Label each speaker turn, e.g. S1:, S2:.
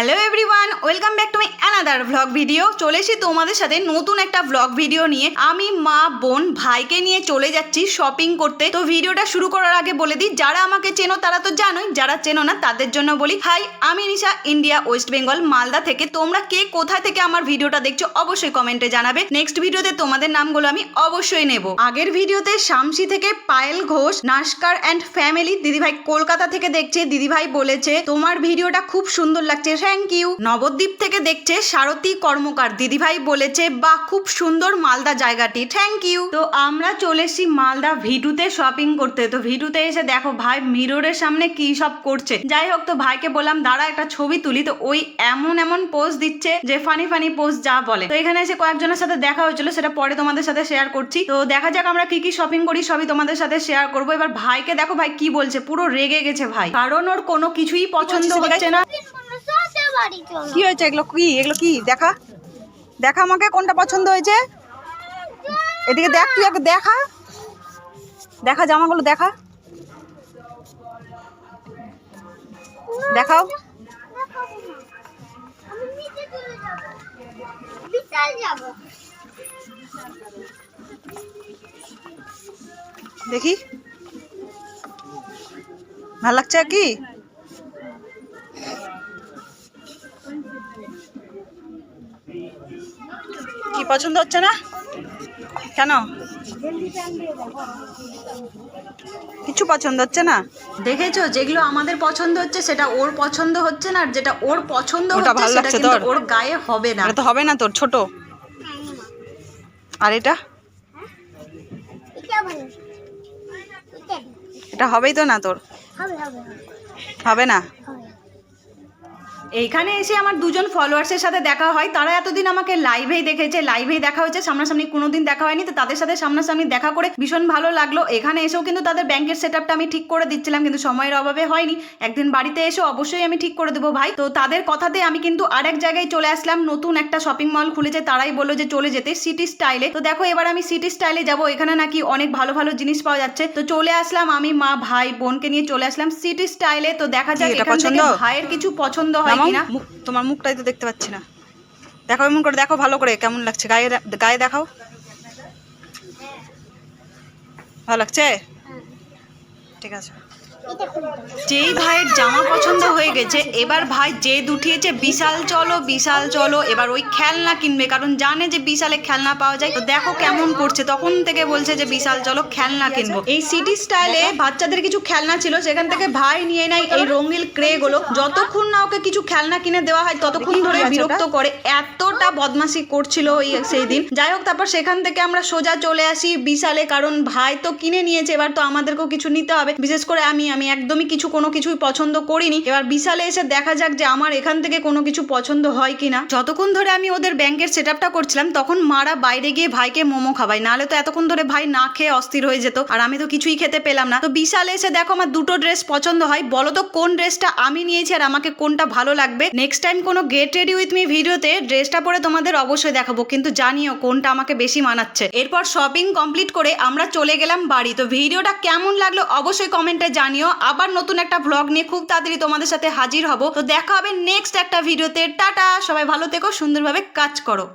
S1: hello everyone welcome back to my another vlog video চলে এসেছি তোমাদের সাথে নতুন একটা ভ্লগ ভিডিও নিয়ে আমি মা, বোন, ভাইকে নিয়ে চলে যাচ্ছি শপিং করতে। তো ভিডিওটা শুরু করার আগে বলে দিই, যারা আমাকে চেনো তারা তো জানোই, যারা চেনো না তাদের জন্য বলি হাই আমি নিশা ইন্ডিয়া ওয়েস্ট বেঙ্গল মালদা থেকে। তোমরা কে কোথায় থেকে আমার ভিডিওটা দেখছ অবশ্যই কমেন্টে জানাবে। নেক্সট ভিডিওতে তোমাদের নামগুলো আমি অবশ্যই নেব। আগের ভিডিওতে শামসি থেকে পায়েল ঘোষ নাস্কার অ্যান্ড ফ্যামিলি দিদিভাই কলকাতা থেকে দেখছে। দিদিভাই বলেছে, তোমার ভিডিওটা খুব সুন্দর লাগছে। থ্যাংক ইউ নবদ্বীপ থেকে দেখছে সারথী কর্মকার দিদিভাই বলেছে বা খুব সুন্দর মালদা জায়গাটি। থ্যাংক ইউ তো আমরা চলে এসেছি মালদা ভিটুতে শপিং করতে। তো ভিটুতে এসে দেখো ভাই মিররের সামনে কি সব করছে। যাই হোক তো ভাইকে বললাম দাঁড়া একটা ছবি তুলি। তো ওই এমন এমন পোজ দিচ্ছে যে ফানি ফানি পোজ যা বলে। তো এখানে এসে কয়েকজনের সাথে দেখা হয়েছিল সেটা পরে তোমাদের সাথে শেয়ার করছি। তো দেখা যাক আমরা কি কি শপিং করি সবই তোমাদের সাথে শেয়ার করব। এবার ভাইকে দেখো ভাই কি বলছে? পুরো রেগে গেছে ভাই। কারণ ওর কোনো কিছুই পছন্দ হচ্ছে না।
S2: কি হয়েছে? এগুলো কি? এগুলো কি? দেখা। দেখা আমাকে, কোনটা পছন্দ হয়েছে? এদিকে দেখ, তুই আগে দেখা। দেখা, জামাগুলো দেখা। দেখাও। দেখি। ভালো লাগছে কি? পছন্দ হচ্ছে না? কেন? কিছু পছন্দ হচ্ছে না?
S1: দেখেছ? যেগুলো আমাদের পছন্দ হচ্ছে সেটা ওর পছন্দ হচ্ছে না আর যেটা ওর পছন্দ হচ্ছে সেটা কিন্তু ওর গায়ে হবে না।
S2: এটা তো হবে না তোর ছোট। আর এটা? এটা হবেই তো না তোর? হবে না?
S1: এইখানে এসে আমার দুজন ফলোয়ার্সের সাথে দেখা হয়। তারা এতদিন আমাকে লাইভেই দেখেছে লাইভেই দেখা হয়েছে। সামনাসামনি কোনোদিন দেখা হয়নি। তো তাদের সাথে সামনাসামনি দেখা করে ভীষণ ভালো লাগল। এখানে এসেও কিন্তু তাদের ব্যাংকের সেট আমি ঠিক করে দিচ্ছিলাম কিন্তু সময়ের অভাবে হয়নি। একদিন বাড়িতে এসে অবশ্যই আমি ঠিক করে দেবো ভাই। তো তাদের কথাতে আমি কিন্তু আরেক জায়গায় চলে আসলাম। নতুন একটা শপিং মল খুলেছে। তারাই বলল যে চলে যেতে সিটি স্টাইলে তো দেখো এবার আমি সিটি স্টাইলে যাব। এখানে নাকি অনেক ভালো ভালো জিনিস পাওয়া যাচ্ছে। তো চলে আসলাম আমি মা ভাই বোনকে নিয়ে চলে আসলাম সিটি স্টাইলে তো দেখা যাক
S2: এটা
S1: এখান থেকে ভাইয়ের কিছু পছন্দ হয়
S2: তোমার মুখটাই তো দেখতে পাচ্ছি না। দেখো এমন করে দেখো ভালো করে কেমন লাগছে? গায়ে গায়ে দেখাও। ভালো লাগছে? ঠিক আছে।
S1: যেই ভাইয়ের জামা পছন্দ হয়ে গেছে এবার ভাই যে উঠিয়েছে বিশাল চলো বিশাল চলো এবার ওই খেলনা কিনবে কারণ জানে যে বিশালে খেলনা পাওয়া যায়। তো দেখো কেমন করছে তখন থেকে বলছে যে বিশাল চলো খেলনা কিনবো। এই সিটি স্টাইলে বাচ্চাদের কিছু খেলনা ছিল সেখান থেকে ভাই নিয়ে নেয় এই রঙিল ক্রে গুলো। যতক্ষণ না ওকে কিছু খেলনা কিনে দেওয়া হয় ততক্ষণ ধরে বিরক্ত করে। এতটা বদমাশি করছিল ওই সেই দিন। যাই হোক তারপর সেখান থেকে আমরা সোজা চলে আসি বিশালে কারণ ভাই তো কিনে নিয়েছে এবার তো আমাদেরকেও কিছু নিতে হবে। বিশেষ করে আমি আমি একদমই কিছু, কোনো কিছুই পছন্দ করিনি। এবার বিশালে এসে দেখা যাক যে আমার এখান থেকে কোনো কিছু পছন্দ হয় কিনা। যতক্ষণ ধরে আমি ওদের ব্যাংকের সেট করছিলাম, তখন মারা বাইরে গিয়ে ভাইকে মোমো খাওয়াই নাহলে তো এতক্ষণ ধরে ভাই না খেয়ে অস্থির হয়ে যেত, আর আমি তো কিছুই খেতে পেলাম না। তো বিশালে এসে দেখো আমার দুটো ড্রেস পছন্দ হয়। বলো তো কোন ড্রেসটা আমি নিয়েছি আর আমাকে কোনটা ভালো লাগবে? নেক্সট টাইম কোনো গেট রেডি উইথ মি ভিডিওতে ড্রেসটা পরে তোমাদের অবশ্যই দেখাবো, কিন্তু জানিও কোনটা আমাকে বেশি মানাচ্ছে। এরপর শপিং কমপ্লিট করে আমরা চলে গেলাম বাড়ি। তো ভিডিওটা কেমন লাগল অবশ্যই কমেন্টে জানিও আবার নতুন একটা ভ্লগ নিয়ে খুব তাড়াতাড়ি তোমাদের সাথে হাজির হব। তো দেখা হবে নেক্সট একটা ভিডিওতে টাটা! সবাই ভালো থেকো, সুন্দরভাবে কাজ করো।